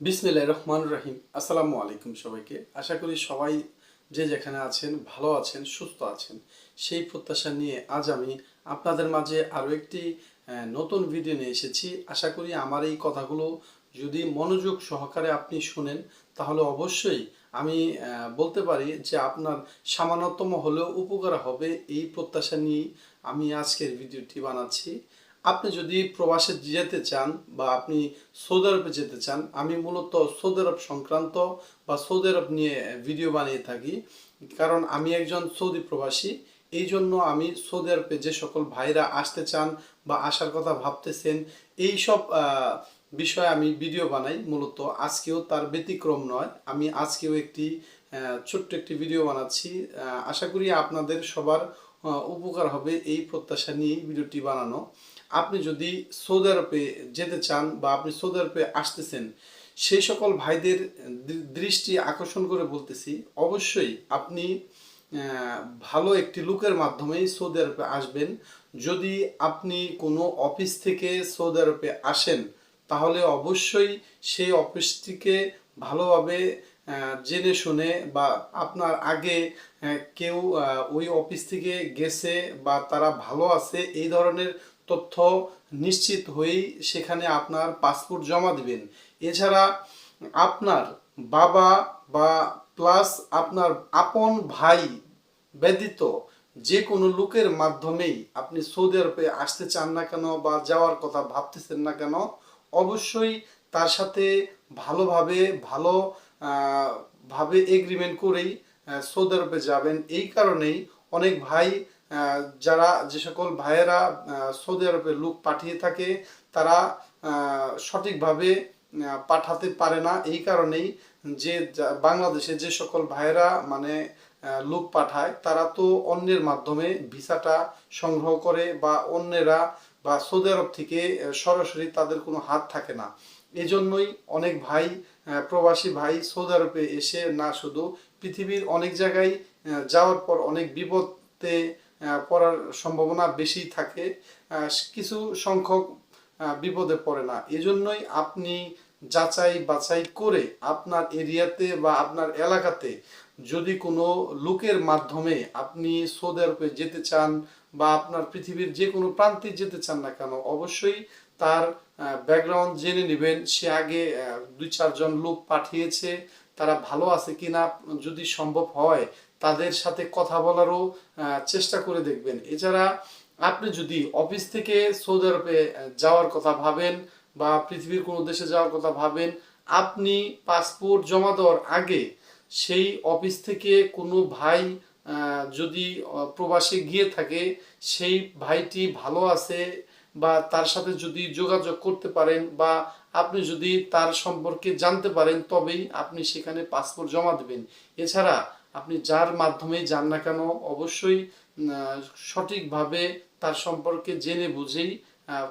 বিসমিল্লাহ রহমান রহিম। আসসালামু আলাইকুম সবাইকে। আশা করি সবাই যে যেখানে আছেন, ভালো আছেন, সুস্থ আছেন, সেই প্রত্যাশা নিয়ে আজ আমি আপনাদের মাঝে আরও একটি নতুন ভিডিও নিয়ে এসেছি। আশা করি আমার এই কথাগুলো যদি মনোযোগ সহকারে আপনি শুনেন, তাহলে অবশ্যই আমি বলতে পারি যে আপনার সামান্যতম হলেও উপকার হবে এই প্রত্যাশা নিয়েই আমি আজকের ভিডিওটি বানাচ্ছি। আপনি যদি প্রবাসে যেতে চান বা আপনি সৌদি আরবে যেতে চান, আমি মূলত সৌদি আরব সংক্রান্ত বা সৌদি আরব নিয়ে ভিডিও বানিয়ে থাকি। কারণ আমি একজন সৌদি প্রবাসী এই জন্য আমি সৌদি আরবে যে সকল ভাইরা আসতে চান বা আসার কথা ভাবতেছেন এই সব বিষয়ে আমি ভিডিও বানাই মূলত। আজকেও তার ব্যতিক্রম নয়, আমি আজকেও একটি ছোট্ট একটি ভিডিও বানাচ্ছি। আশা করি আপনাদের সবার উপকার হবে এই প্রত্যাশা নিয়েই ভিডিওটি বানানো। আপনি যদি সৌদি আরবে যেতে চান বা আপনি সৌদি আরবে আসতেছেন, সেই সকল ভাইদের দৃষ্টি আকর্ষণ করে বলতেছি, অবশ্যই আপনি ভালো একটি লুকের মাধ্যমেই সৌদি আরবে আসবেন। যদি আপনি কোনো অফিস থেকে সৌদি আরবে আসেন, তাহলে অবশ্যই সেই অফিসটিকে ভালোভাবে জেনে শুনে বা আপনার আগে কেউ ওই অফিস থেকে গেছে বা তারা ভালো আছে, এই ধরনের তথ্য নিশ্চিত হয়েই সেখানে আপনার পাসপোর্ট জমা দিবেন। এছাড়া আপনার বাবা বা প্লাস আপনার আপন ভাই ব্যতীত যে কোনো লোকের মাধ্যমেই আপনি সৌদি আরবে আসতে চান না কেন বা যাওয়ার কথা ভাবতেছেন না কেন, অবশ্যই তার সাথে ভালোভাবে, ভালো ভাবে এগ্রিমেন্ট করেই সৌদি আরবে যাবেন। এই কারণেই অনেক ভাই যারা যে সকল ভাইয়েরা সৌদি আরবে লোক পাঠিয়ে থাকে তারা সঠিকভাবে পাঠাতে পারে না। এই কারণেই যে বাংলাদেশে যে সকল ভাইয়েরা মানে লোক পাঠায় তারা তো অন্যের মাধ্যমে ভিসাটা সংগ্রহ করে বা অন্যেরা বা সৌদি আরব থেকে সরাসরি তাদের কোনো হাত থাকে না। এজন্যই অনেক ভাই প্রবাসী ভাই সৌদি আরবে এসে না শুধু পৃথিবীর অনেক জায়গায় যাওয়ার পর অনেক বিপদে আহ, পড়ার সম্ভাবনা বেশি থাকে। কিছু সংখ্যক বিপদে পড়ে না। এজন্যই আপনি যাচাই বাছাই করে আপনার এরিয়াতে বা আপনার এলাকাতে যদি কোনো লোকের মাধ্যমে আপনি সৌদি আরবে যেতে চান বা আপনার পৃথিবীর যে কোনো প্রান্তে যেতে চান না কেন, অবশ্যই তার ব্যাকগ্রাউন্ড জেনে নেবেন। সে আগে দুই চারজন লোক পাঠিয়েছে, তারা ভালো আছে কিনা যদি সম্ভব হয় তাদের সাথে কথা বলারও চেষ্টা করে দেখবেন। এছাড়া আপনি যদি অফিস থেকে সৌদি আরবে যাওয়ার কথা ভাবেন বা পৃথিবীর কোনো দেশে যাওয়ার কথা ভাবেন, আপনি পাসপোর্ট জমা দেওয়ার আগে সেই অফিস থেকে কোনো ভাই যদি প্রবাসে গিয়ে থাকে, সেই ভাইটি ভালো আছে বা তার সাথে যদি যোগাযোগ করতে পারেন বা আপনি যদি তার সম্পর্কে জানতে পারেন, তবেই আপনি সেখানে পাসপোর্ট জমা দেবেন। এছাড়া আপনি যার মাধ্যমেই যান না কেন, অবশ্যই সঠিকভাবে তার সম্পর্কে জেনে বুঝেই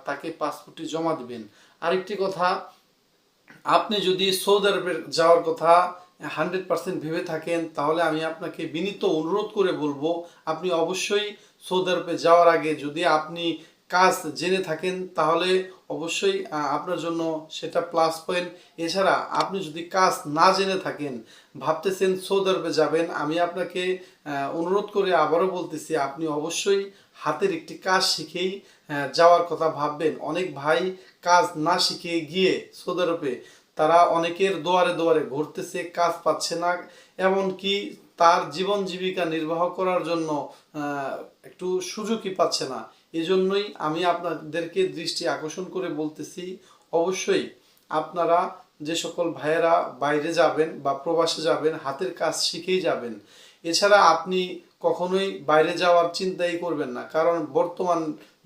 তাকে পাসপোর্টটি জমা দিবেন। আরেকটি কথা, আপনি যদি সৌদি আরবে যাওয়ার কথা হান্ড্রেড পার্সেন্ট ভেবে থাকেন, তাহলে আমি আপনাকে বিনীত অনুরোধ করে বলব, আপনি অবশ্যই সৌদি আরবে যাওয়ার আগে যদি আপনি কাজ জেনে থাকেন, তাহলে অবশ্যই আপনার জন্য সেটা প্লাস পয়েন্ট এছাড়া আপনি যদি কাজ না জেনে থাকেন, ভাবতেছেন সৌদি আরবে যাবেন, আমি আপনাকে অনুরোধ করে আবারও বলতেছি, আপনি অবশ্যই হাতের একটি কাজ শিখেই যাওয়ার কথা ভাববেন। অনেক ভাই কাজ না শিখে গিয়ে সৌদি আরবে তারা অনেকের দোয়ারে দোয়ারে ঘুরতেছে, কাজ পাচ্ছে না, এমনকি তার জীবন জীবিকা নির্বাহ করার জন্য একটু সুযোগই পাচ্ছে না। এজন্যই আমি আপনাদেরকে দৃষ্টি আকর্ষণ করে বলতেছি, অবশ্যই আপনারা যে সকল ভাইয়েরা বাইরে যাবেন বা প্রবাসে যাবেন, হাতের কাজ শিখেই যাবেন। এছাড়া আপনি কখনোই বাইরে যাওয়ার চিন্তাই করবেন না, কারণ বর্তমান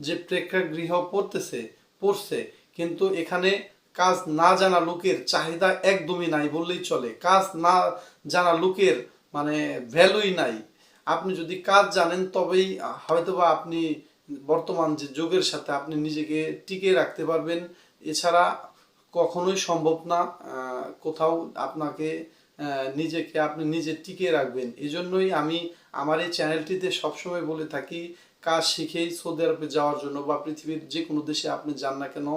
যে প্রেক্ষাগৃহ পড়তেছে, পড়ছে, কিন্তু এখানে কাজ না জানা লোকের চাহিদা একদমই নাই বললেই চলে। কাজ না জানা লোকের মানে ভ্যালুই নাই। আপনি যদি কাজ জানেন, তবেই হয়তোবা আপনি বর্তমান যে যুগের সাথে আপনি নিজেকে টিকে রাখতে পারবেন, এছাড়া কখনোই সম্ভব না কোথাও আপনাকে নিজেকে আপনি নিজে টিকে রাখবেন। এজন্যই আমি আমার এই চ্যানেলটিতে সবসময় বলে থাকি, কাজ শিখেই সৌদি আরবে যাওয়ার জন্য বা পৃথিবীর যে কোনো দেশে আপনি যান না কেন,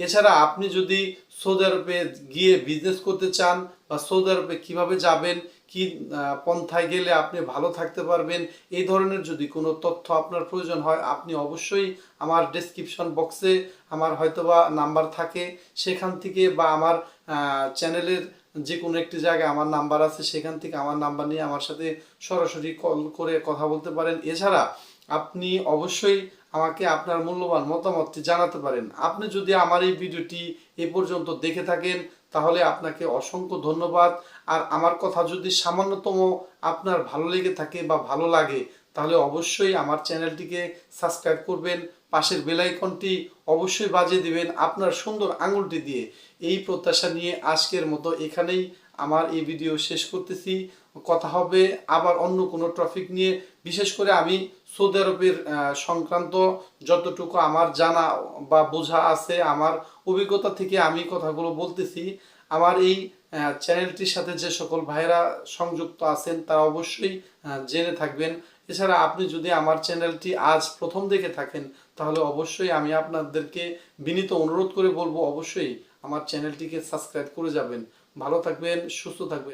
এছাড়া আপনি যদি সৌদি আরবে গিয়ে বিজনেস করতে চান বা সৌদি আরবে কীভাবে যাবেন কি পন্থায় গেলে আপনি ভালো থাকতে পারবেন? এই ধরনের যদি কোনো তথ্য আপনার প্রয়োজন হয়, আপনি অবশ্যই আমার ডেসক্রিপশন বক্সে আমার হয়তোবা নাম্বার থাকে। সেখান থেকে বা আমার চ্যানেলের যে কোনো একটি জায়গায় আমার নাম্বার আছে, সেখান থেকে আমার নাম্বার নিয়ে আমার সাথে সরাসরি কল করে কথা বলতে পারেন। এছাড়া আপনি অবশ্যই আমাকে আপনার মূল্যবান মতামতটি জানাতে পারেন। আপনি যদি আমার এই ভিডিওটি এ পর্যন্ত দেখে থাকেন, তাহলে আপনাকে অসংখ্য ধন্যবাদ। আর আমার কথা যদি সামান্যতম আপনার ভালো লেগে থাকে বা ভালো লাগে, তাহলে অবশ্যই আমার চ্যানেলটিকে সাবস্ক্রাইব করবেন, পাশের বেল আইকনটি অবশ্যই বাজিয়ে দিবেন আপনার সুন্দর আঙুলটি দিয়ে। এই প্রত্যাশা নিয়ে আজকের মতো এখানেই আমার এই ভিডিও শেষ করতেছি। কথা হবে আবার অন্য কোনো টপিক নিয়ে। বিশেষ করে আমি সৌদি আরবের সংক্রান্ত যতটুকু আমার জানা বা বোঝা আছে, আমার অভিজ্ঞতা থেকে আমি কথাগুলো বলতেছি। আমার এই চ্যানেলটির সাথে যে সকল ভাইরা সংযুক্ত আছেন, তারা অবশ্যই জেনে থাকবেন। এছাড়া আপনি যদি আমার চ্যানেলটি আজ প্রথম দেখে থাকেন, তাহলে অবশ্যই আমি আপনাদেরকে বিনীত অনুরোধ করে বলব, অবশ্যই আমার চ্যানেলটিকে সাবস্ক্রাইব করে যাবেন। ভালো থাকবেন, সুস্থ থাকবেন।